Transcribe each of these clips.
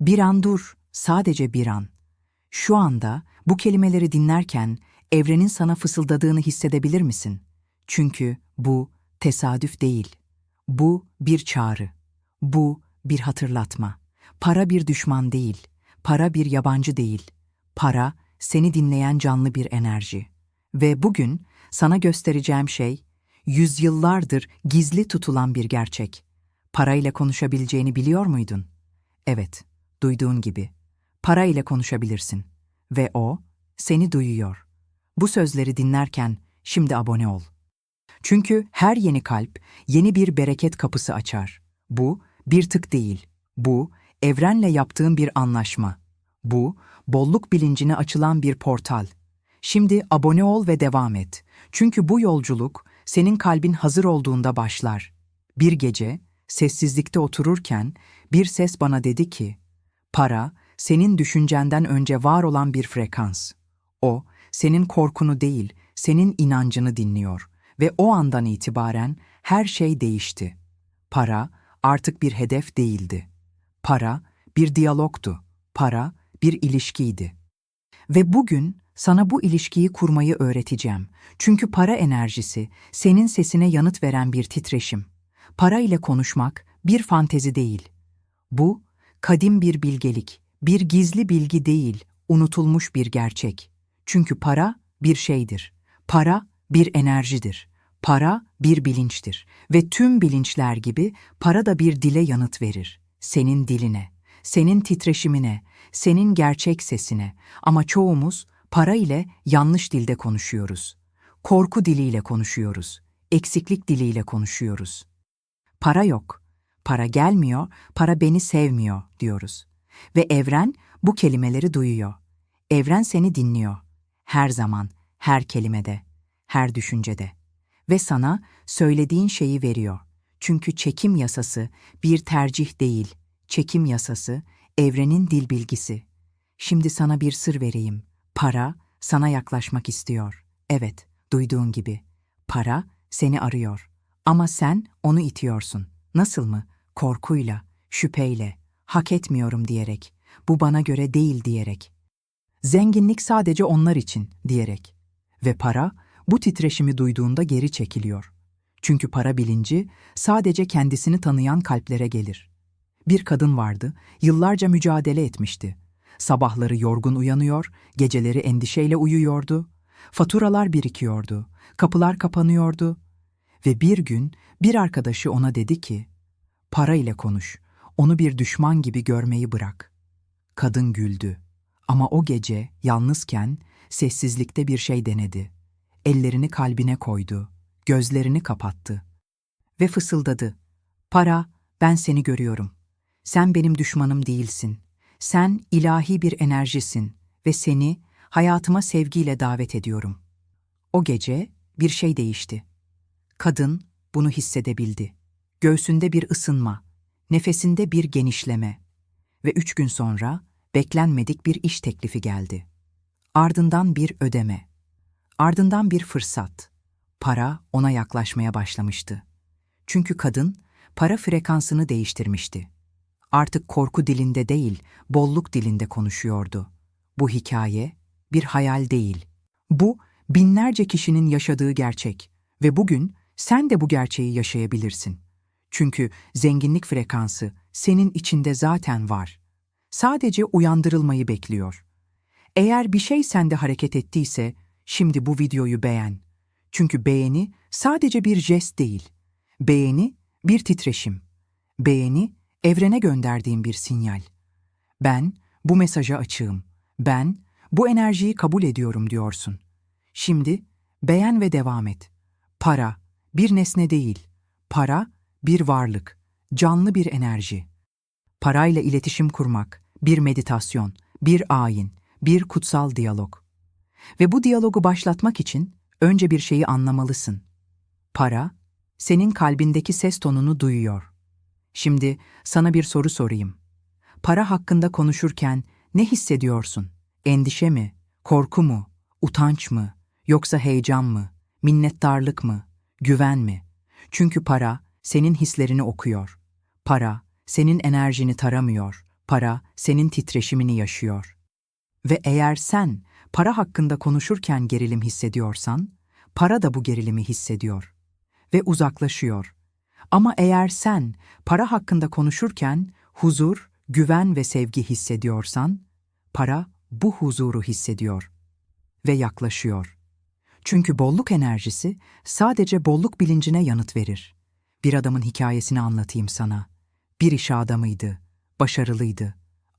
Bir an dur, sadece bir an. Şu anda bu kelimeleri dinlerken evrenin sana fısıldadığını hissedebilir misin? Çünkü bu tesadüf değil. Bu bir çağrı. Bu bir hatırlatma. Para bir düşman değil. Para bir yabancı değil. Para seni dinleyen canlı bir enerji. Ve bugün sana göstereceğim şey yüzyıllardır gizli tutulan bir gerçek. Parayla konuşabileceğini biliyor muydun? Evet, duyduğun gibi. Para ile konuşabilirsin ve o seni duyuyor. Bu sözleri dinlerken şimdi abone ol. Çünkü her yeni kalp yeni bir bereket kapısı açar. Bu bir tık değil. Bu evrenle yaptığın bir anlaşma. Bu bolluk bilincine açılan bir portal. Şimdi abone ol ve devam et. Çünkü bu yolculuk senin kalbin hazır olduğunda başlar. Bir gece sessizlikte otururken bir ses bana dedi ki, para senin düşüncenden önce var olan bir frekans. O senin korkunu değil, senin inancını dinliyor ve o andan itibaren her şey değişti. Para artık bir hedef değildi. Para bir diyalogtu. Para bir ilişkiydi. Ve bugün sana bu ilişkiyi kurmayı öğreteceğim. Çünkü para enerjisi senin sesine yanıt veren bir titreşim. Para ile konuşmak bir fantezi değil. Bu kadim bir bilgelik, bir gizli bilgi değil, unutulmuş bir gerçek. Çünkü para bir şeydir. Para bir enerjidir. Para bir bilinçtir ve tüm bilinçler gibi para da bir dile yanıt verir. Senin diline, senin titreşimine, senin gerçek sesine ama çoğumuz para ile yanlış dilde konuşuyoruz. Korku diliyle konuşuyoruz. Eksiklik diliyle konuşuyoruz. Para yok. Para gelmiyor, para beni sevmiyor diyoruz. Ve evren bu kelimeleri duyuyor. Evren seni dinliyor. Her zaman, her kelimede, her düşüncede. Ve sana söylediğin şeyi veriyor. Çünkü çekim yasası bir tercih değil. Çekim yasası evrenin dil bilgisi. Şimdi sana bir sır vereyim. Para sana yaklaşmak istiyor. Evet, duyduğun gibi. Para seni arıyor. Ama sen onu itiyorsun. Nasıl mı? Korkuyla, şüpheyle, hak etmiyorum diyerek, bu bana göre değil diyerek. Zenginlik sadece onlar için diyerek. Ve para bu titreşimi duyduğunda geri çekiliyor. Çünkü para bilinci sadece kendisini tanıyan kalplere gelir. Bir kadın vardı, yıllarca mücadele etmişti. Sabahları yorgun uyanıyor, geceleri endişeyle uyuyordu. Faturalar birikiyordu, kapılar kapanıyordu. Ve bir gün bir arkadaşı ona dedi ki, para ile konuş, onu bir düşman gibi görmeyi bırak. Kadın güldü. Ama o gece yalnızken sessizlikte bir şey denedi. Ellerini kalbine koydu, gözlerini kapattı ve fısıldadı. Para, ben seni görüyorum. Sen benim düşmanım değilsin. Sen ilahi bir enerjisin ve seni hayatıma sevgiyle davet ediyorum. O gece bir şey değişti. Kadın bunu hissedebildi. Göğsünde bir ısınma, nefesinde bir genişleme ve üç gün sonra beklenmedik bir iş teklifi geldi. Ardından bir ödeme, ardından bir fırsat. Para ona yaklaşmaya başlamıştı. Çünkü kadın para frekansını değiştirmişti. Artık korku dilinde değil, bolluk dilinde konuşuyordu. Bu hikaye bir hayal değil. Bu binlerce kişinin yaşadığı gerçek ve bugün sen de bu gerçeği yaşayabilirsin. Çünkü zenginlik frekansı senin içinde zaten var. Sadece uyandırılmayı bekliyor. Eğer bir şey sende hareket ettiyse, şimdi bu videoyu beğen. Çünkü beğeni sadece bir jest değil. Beğeni bir titreşim. Beğeni evrene gönderdiğim bir sinyal. Ben bu mesaja açığım. Ben bu enerjiyi kabul ediyorum diyorsun. Şimdi beğen ve devam et. Para bir nesne değil. Para bir varlık, canlı bir enerji. Parayla iletişim kurmak, bir meditasyon, bir ayin, bir kutsal diyalog. Ve bu diyalogu başlatmak için önce bir şeyi anlamalısın. Para, senin kalbindeki ses tonunu duyuyor. Şimdi sana bir soru sorayım. Para hakkında konuşurken ne hissediyorsun? Endişe mi, korku mu, utanç mı, yoksa heyecan mı, minnettarlık mı, güven mi? Çünkü para senin hislerini okuyor. Para senin enerjini taramıyor. para senin titreşimini yaşıyor. Ve eğer sen para hakkında konuşurken gerilim hissediyorsan, para da bu gerilimi hissediyor ve uzaklaşıyor. Ama eğer sen para hakkında konuşurken huzur, güven ve sevgi hissediyorsan, para bu huzuru hissediyor ve yaklaşıyor. Çünkü bolluk enerjisi sadece bolluk bilincine yanıt verir. Bir adamın hikayesini anlatayım sana. Bir iş adamıydı, başarılıydı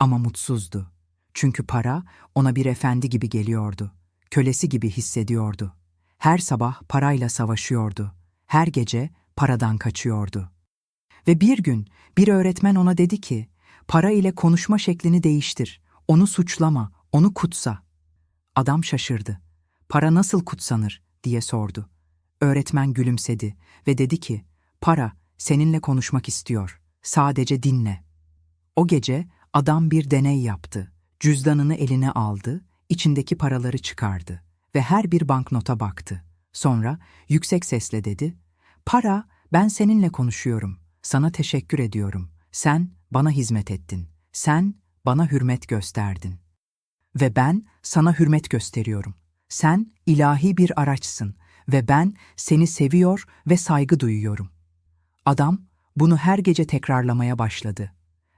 ama mutsuzdu. Çünkü para ona bir efendi gibi geliyordu. Kölesi gibi hissediyordu. Her sabah parayla savaşıyordu. Her gece paradan kaçıyordu. Ve bir gün bir öğretmen ona dedi ki, para ile konuşma şeklini değiştir. Onu suçlama, onu kutsa. Adam şaşırdı. Para nasıl kutsanır diye sordu. Öğretmen gülümsedi ve dedi ki, para seninle konuşmak istiyor. Sadece dinle. O gece adam bir deney yaptı. Cüzdanını eline aldı, içindeki paraları çıkardı ve her bir banknota baktı. Sonra yüksek sesle dedi, Para, ben seninle konuşuyorum. Sana teşekkür ediyorum. Sen bana hizmet ettin. Sen bana hürmet gösterdin. Ve ben sana hürmet gösteriyorum. Sen ilahi bir araçsın ve ben seni seviyor ve saygı duyuyorum. Adam bunu her gece tekrarlamaya başladı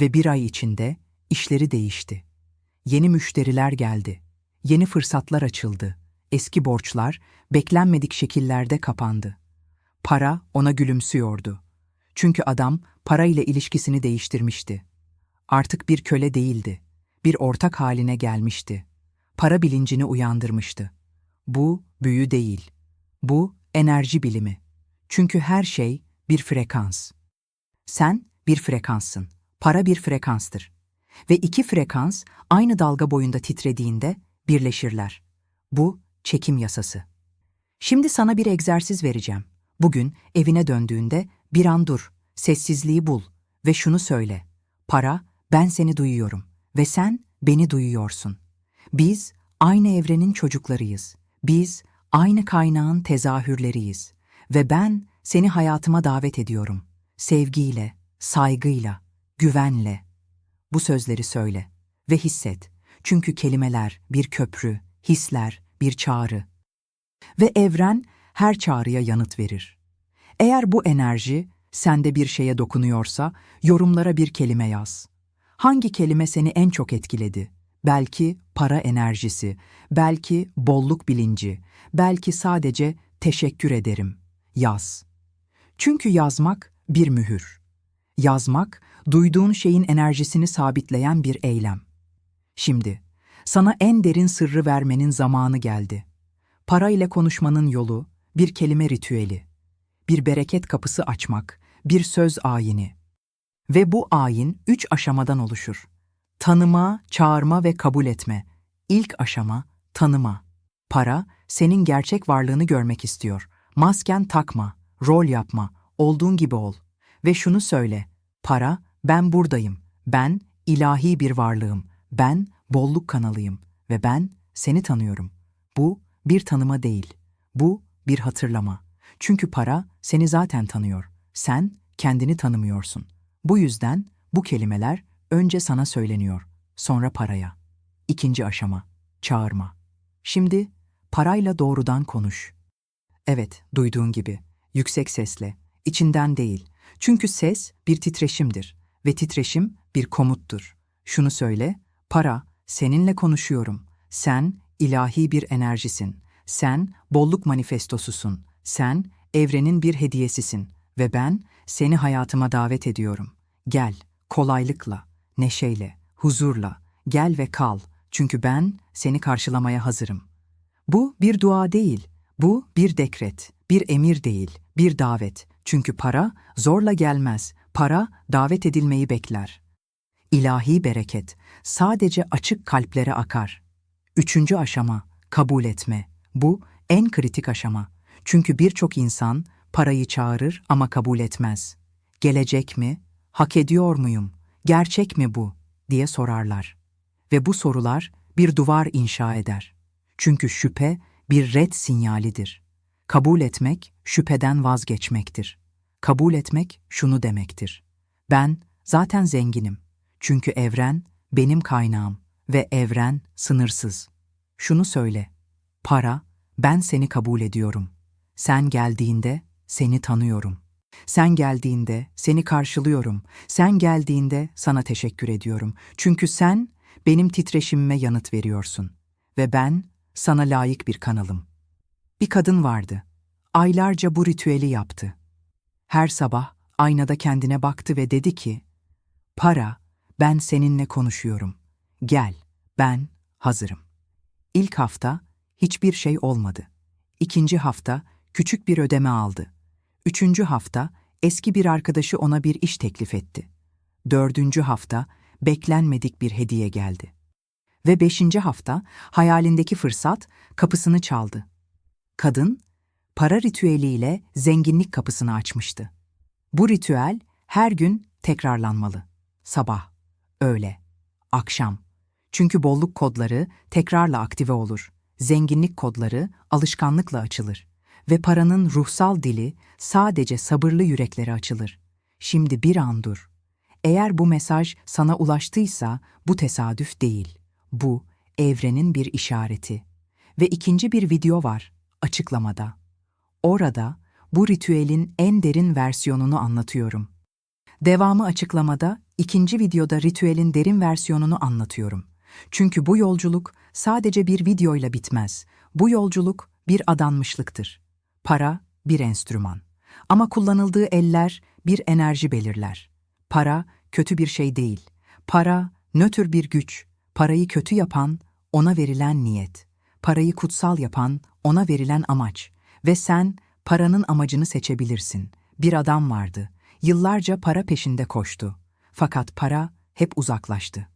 ve bir ay içinde işleri değişti. Yeni müşteriler geldi. Yeni fırsatlar açıldı. Eski borçlar beklenmedik şekillerde kapandı. Para ona gülümsüyordu. Çünkü adam para ile ilişkisini değiştirmişti. Artık bir köle değildi. Bir ortak haline gelmişti. Para bilincini uyandırmıştı. Bu büyü değil. Bu enerji bilimi. Çünkü her şey bir frekans. Sen bir frekanssın. Para bir frekanstır. Ve iki frekans aynı dalga boyunda titrediğinde birleşirler. Bu çekim yasası. Şimdi sana bir egzersiz vereceğim. Bugün evine döndüğünde bir an dur, sessizliği bul ve şunu söyle. Para, ben seni duyuyorum ve sen beni duyuyorsun. Biz aynı evrenin çocuklarıyız. Biz aynı kaynağın tezahürleriyiz ve ben seni hayatıma davet ediyorum. Sevgiyle, saygıyla, güvenle. Bu sözleri söyle ve hisset. Çünkü kelimeler bir köprü, hisler bir çağrı. Ve evren her çağrıya yanıt verir. Eğer bu enerji sende bir şeye dokunuyorsa yorumlara bir kelime yaz. Hangi kelime seni en çok etkiledi? Belki para enerjisi, belki bolluk bilinci, belki sadece teşekkür ederim. Yaz. Çünkü yazmak bir mühür. Yazmak, duyduğun şeyin enerjisini sabitleyen bir eylem. Şimdi, sana en derin sırrı vermenin zamanı geldi. Para ile konuşmanın yolu, bir kelime ritüeli, bir bereket kapısı açmak, bir söz ayini. Ve bu ayin üç aşamadan oluşur. Tanıma, çağırma ve kabul etme. İlk aşama, tanıma. Para, senin gerçek varlığını görmek istiyor. Masken takma, rol yapma, olduğun gibi ol. Ve şunu söyle, para, ben buradayım, ben ilahi bir varlığım, ben bolluk kanalıyım ve ben seni tanıyorum. Bu bir tanıma değil, bu bir hatırlama. Çünkü para seni zaten tanıyor. Sen kendini tanımıyorsun. Bu yüzden bu kelimeler önce sana söyleniyor, sonra paraya. İkinci aşama, çağırma. Şimdi parayla doğrudan konuş. Evet, duyduğun gibi, yüksek sesle, içinden değil. Çünkü ses bir titreşimdir ve titreşim bir komuttur. Şunu söyle, para, seninle konuşuyorum. Sen ilahi bir enerjisin. Sen bolluk manifestosusun. Sen evrenin bir hediyesisin ve ben seni hayatıma davet ediyorum. Gel, kolaylıkla, neşeyle, huzurla, gel ve kal. Çünkü ben seni karşılamaya hazırım. Bu bir dua değil, bu bir dekret, bir emir değil, bir davet. Çünkü para zorla gelmez, para davet edilmeyi bekler. İlahi bereket sadece açık kalplere akar. Üçüncü aşama, kabul etme. Bu en kritik aşama. Çünkü birçok insan parayı çağırır ama kabul etmez. Gelecek mi? Hak ediyor muyum? Gerçek mi bu? diye sorarlar. Ve bu sorular bir duvar inşa eder. Çünkü şüphe bir red sinyalidir. Kabul etmek şüpheden vazgeçmektir. Kabul etmek şunu demektir. Ben zaten zenginim. Çünkü evren benim kaynağım ve evren sınırsız. Şunu söyle. Para, ben seni kabul ediyorum. Sen geldiğinde seni tanıyorum. Sen geldiğinde seni karşılıyorum. Sen geldiğinde sana teşekkür ediyorum. Çünkü sen benim titreşimime yanıt veriyorsun ve ben sana layık bir kanalım. Bir kadın vardı. Aylarca bu ritüeli yaptı. Her sabah aynada kendine baktı ve dedi ki: "Para, ben seninle konuşuyorum. Gel, ben hazırım." İlk hafta hiçbir şey olmadı. İkinci hafta küçük bir ödeme aldı. Üçüncü hafta eski bir arkadaşı ona bir iş teklif etti. Dördüncü hafta beklenmedik bir hediye geldi. Ve beşinci hafta hayalindeki fırsat kapısını çaldı. Kadın, para ritüeliyle zenginlik kapısını açmıştı. Bu ritüel her gün tekrarlanmalı. Sabah, öğle, akşam. Çünkü bolluk kodları tekrarla aktive olur. Zenginlik kodları alışkanlıkla açılır ve paranın ruhsal dili sadece sabırlı yüreklere açılır. Şimdi bir an dur. Eğer bu mesaj sana ulaştıysa bu tesadüf değil. Bu evrenin bir işareti. Ve ikinci bir video var açıklamada. Orada bu ritüelin en derin versiyonunu anlatıyorum. Devamı açıklamada, ikinci videoda ritüelin derin versiyonunu anlatıyorum. Çünkü bu yolculuk sadece bir videoyla bitmez. Bu yolculuk bir adanmışlıktır. Para bir enstrüman. Ama kullanıldığı eller bir enerji belirler. Para kötü bir şey değil. Para nötr bir güç. Parayı kötü yapan ona verilen niyet. Parayı kutsal yapan ona verilen amaç. Ve sen paranın amacını seçebilirsin. Bir adam vardı. Yıllarca para peşinde koştu. Fakat para hep uzaklaştı.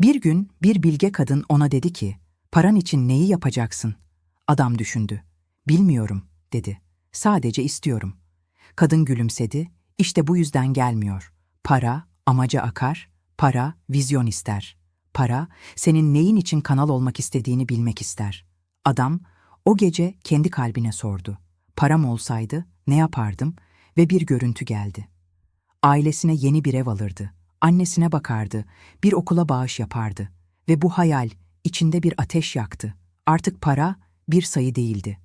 Bir gün bir bilge kadın ona dedi ki, paran için neyi yapacaksın? Adam düşündü. Bilmiyorum, dedi. Sadece istiyorum. Kadın gülümsedi. İşte bu yüzden gelmiyor. Para amaca akar, para vizyon ister. Para senin neyin için kanal olmak istediğini bilmek ister. Adam o gece kendi kalbine sordu. Param olsaydı ne yapardım? Ve bir görüntü geldi. Ailesine yeni bir ev alırdı. Annesine bakardı, bir okula bağış yapardı. Ve bu hayal içinde bir ateş yaktı. Artık para bir sayı değildi.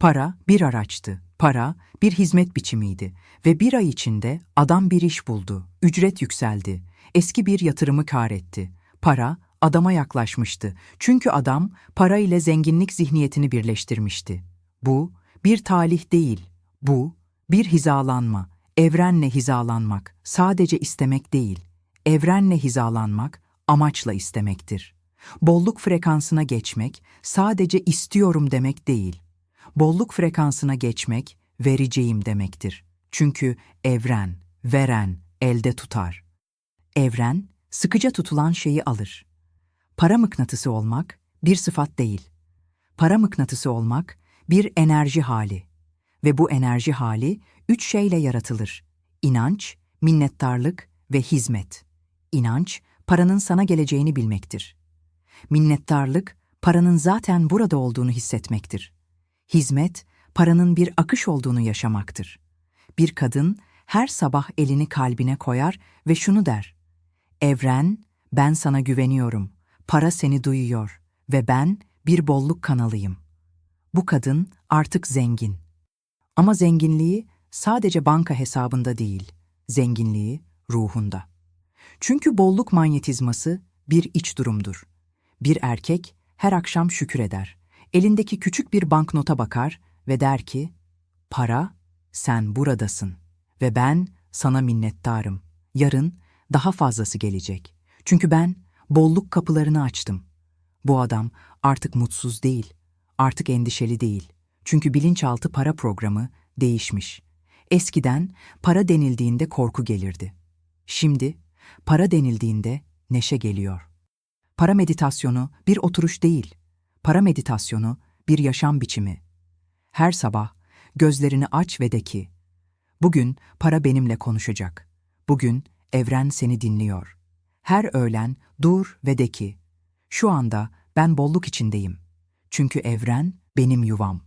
Para bir araçtı. Para bir hizmet biçimiydi ve bir ay içinde adam bir iş buldu. Ücret yükseldi. Eski bir yatırımı kar etti. Para adama yaklaşmıştı. Çünkü adam para ile zenginlik zihniyetini birleştirmişti. Bu bir talih değil. Bu bir hizalanma. Evrenle hizalanmak sadece istemek değil. Evrenle hizalanmak amaçla istemektir. Bolluk frekansına geçmek sadece istiyorum demek değil. Bolluk frekansına geçmek vereceğim demektir. Çünkü evren, veren, elde tutar. Evren sıkıca tutulan şeyi alır. Para mıknatısı olmak bir sıfat değil. Para mıknatısı olmak bir enerji hali. Ve bu enerji hali üç şeyle yaratılır. İnanç, minnettarlık ve hizmet. İnanç, paranın sana geleceğini bilmektir. Minnettarlık, paranın zaten burada olduğunu hissetmektir. Hizmet, paranın bir akış olduğunu yaşamaktır. Bir kadın her sabah elini kalbine koyar ve şunu der. Evren, ben sana güveniyorum. Para seni duyuyor ve ben bir bolluk kanalıyım. Bu kadın artık zengin. Ama zenginliği sadece banka hesabında değil, zenginliği ruhunda. Çünkü bolluk manyetizması bir iç durumdur. Bir erkek her akşam şükür eder. Elindeki küçük bir banknota bakar ve der ki, para, sen buradasın ve ben sana minnettarım. Yarın daha fazlası gelecek. Çünkü ben bolluk kapılarını açtım. Bu adam artık mutsuz değil, artık endişeli değil. Çünkü bilinçaltı para programı değişmiş. Eskiden para denildiğinde korku gelirdi. Şimdi para denildiğinde neşe geliyor. Para meditasyonu bir oturuş değil. Para meditasyonu bir yaşam biçimi. Her sabah gözlerini aç ve de ki, bugün para benimle konuşacak. Bugün evren seni dinliyor. Her öğlen dur ve de ki, şu anda ben bolluk içindeyim. Çünkü evren benim yuvam.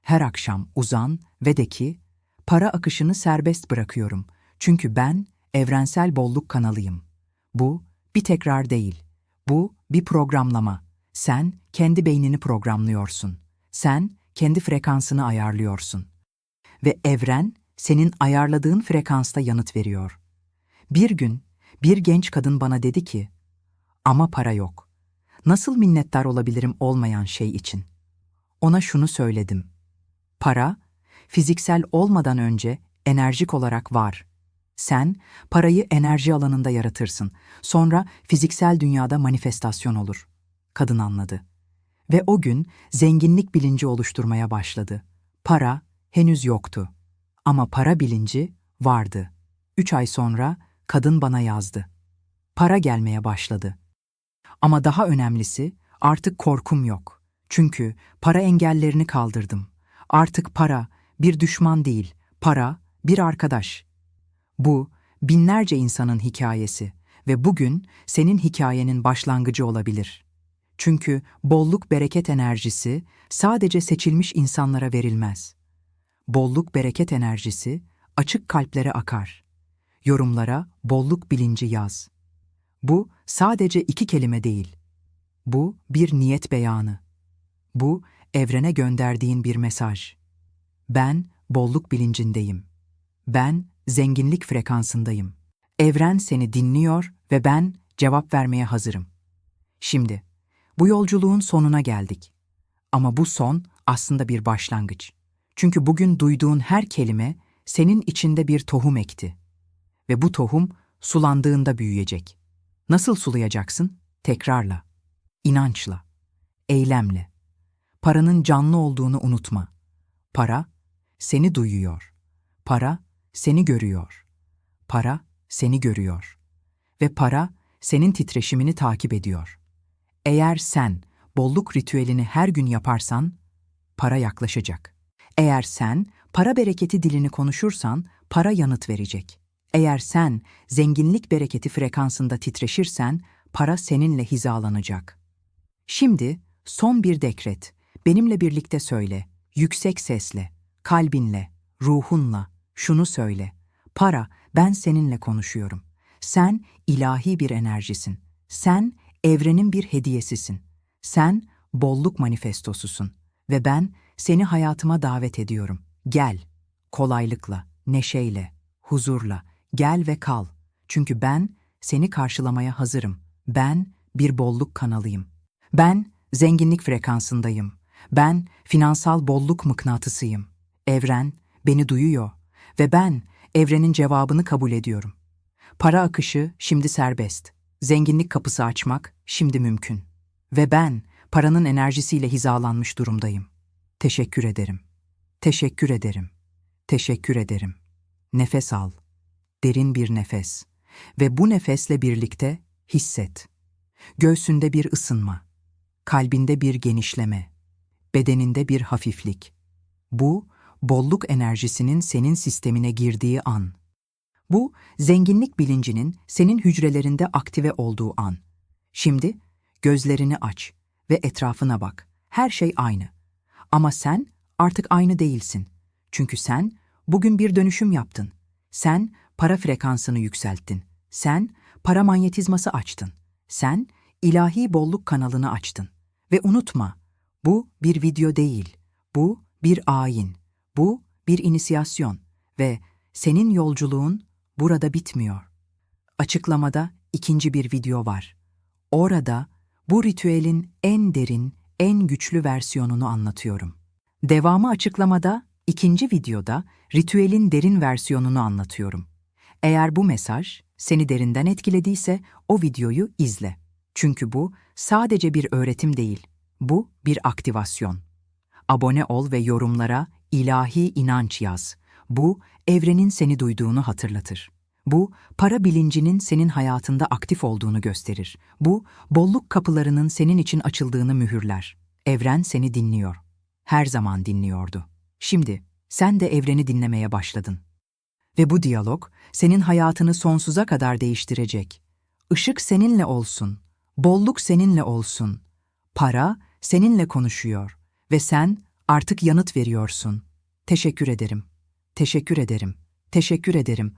Her akşam uzan ve de ki, para akışını serbest bırakıyorum. Çünkü ben evrensel bolluk kanalıyım. Bu bir tekrar değil. Bu bir programlama. Sen kendi beynini programlıyorsun. Sen kendi frekansını ayarlıyorsun. Ve evren senin ayarladığın frekansta yanıt veriyor. Bir gün bir genç kadın bana dedi ki, ama para yok. Nasıl minnettar olabilirim olmayan şey için? Ona şunu söyledim. Para, fiziksel olmadan önce enerjik olarak var. Sen parayı enerji alanında yaratırsın. Sonra fiziksel dünyada manifestasyon olur. Kadın anladı. Ve o gün zenginlik bilinci oluşturmaya başladı. Para henüz yoktu. Ama para bilinci vardı. Üç ay sonra kadın bana yazdı. Para gelmeye başladı. Ama daha önemlisi artık korkum yok. Çünkü para engellerini kaldırdım. Artık para bir düşman değil, para bir arkadaş. Bu binlerce insanın hikayesi ve bugün senin hikayenin başlangıcı olabilir. Çünkü bolluk bereket enerjisi sadece seçilmiş insanlara verilmez. Bolluk bereket enerjisi açık kalplere akar. Yorumlara bolluk bilinci yaz. Bu sadece iki kelime değil. Bu bir niyet beyanı. Bu evrene gönderdiğin bir mesaj. Ben bolluk bilincindeyim. Ben zenginlik frekansındayım. Evren seni dinliyor ve ben cevap vermeye hazırım. Şimdi bu yolculuğun sonuna geldik. Ama bu son aslında bir başlangıç. Çünkü bugün duyduğun her kelime senin içinde bir tohum ekti. Ve bu tohum sulandığında büyüyecek. Nasıl sulayacaksın? Tekrarla, inançla, eylemle. Paranın canlı olduğunu unutma. Para seni duyuyor. Para seni görüyor. Para seni görüyor. Ve para senin titreşimini takip ediyor. Eğer sen bolluk ritüelini her gün yaparsan, para yaklaşacak. Eğer sen para bereketi dilini konuşursan, para yanıt verecek. Eğer sen zenginlik bereketi frekansında titreşirsen, para seninle hizalanacak. Şimdi son bir dekret. Benimle birlikte söyle, yüksek sesle, kalbinle, ruhunla, şunu söyle. Para, ben seninle konuşuyorum. Sen ilahi bir enerjisin. Sen evrenin bir hediyesisin. Sen bolluk manifestosusun ve ben seni hayatıma davet ediyorum. Gel, kolaylıkla, neşeyle, huzurla, gel ve kal. Çünkü ben seni karşılamaya hazırım. Ben bir bolluk kanalıyım. Ben zenginlik frekansındayım. Ben finansal bolluk mıknatısıyım. Evren beni duyuyor ve ben evrenin cevabını kabul ediyorum. Para akışı şimdi serbest. Zenginlik kapısı açmak şimdi mümkün. Ve ben paranın enerjisiyle hizalanmış durumdayım. Teşekkür ederim. Teşekkür ederim. Teşekkür ederim. Nefes al. Derin bir nefes. Ve bu nefesle birlikte hisset. Göğsünde bir ısınma. Kalbinde bir genişleme. Bedeninde bir hafiflik. Bu, bolluk enerjisinin senin sistemine girdiği an. Bu, zenginlik bilincinin senin hücrelerinde aktive olduğu an. Şimdi gözlerini aç ve etrafına bak. Her şey aynı. Ama sen artık aynı değilsin. Çünkü sen bugün bir dönüşüm yaptın. Sen para frekansını yükselttin. Sen para manyetizması açtın. Sen ilahi bolluk kanalını açtın. Ve unutma, bu bir video değil. Bu bir ayin. Bu bir inisiyasyon ve senin yolculuğun burada bitmiyor. Açıklamada ikinci bir video var. Orada bu ritüelin en derin, en güçlü versiyonunu anlatıyorum. Devamı açıklamada, ikinci videoda ritüelin derin versiyonunu anlatıyorum. Eğer bu mesaj seni derinden etkilediyse o videoyu izle. Çünkü bu sadece bir öğretim değil, bu bir aktivasyon. Abone ol ve yorumlara ilahi inanç yaz. Bu, evrenin seni duyduğunu hatırlatır. Bu, para bilincinin senin hayatında aktif olduğunu gösterir. Bu, bolluk kapılarının senin için açıldığını mühürler. Evren seni dinliyor. Her zaman dinliyordu. Şimdi, sen de evreni dinlemeye başladın. Ve bu diyalog, senin hayatını sonsuza kadar değiştirecek. Işık seninle olsun. Bolluk seninle olsun. Para seninle konuşuyor. Ve sen artık yanıt veriyorsun. Teşekkür ederim. Teşekkür ederim. Teşekkür ederim.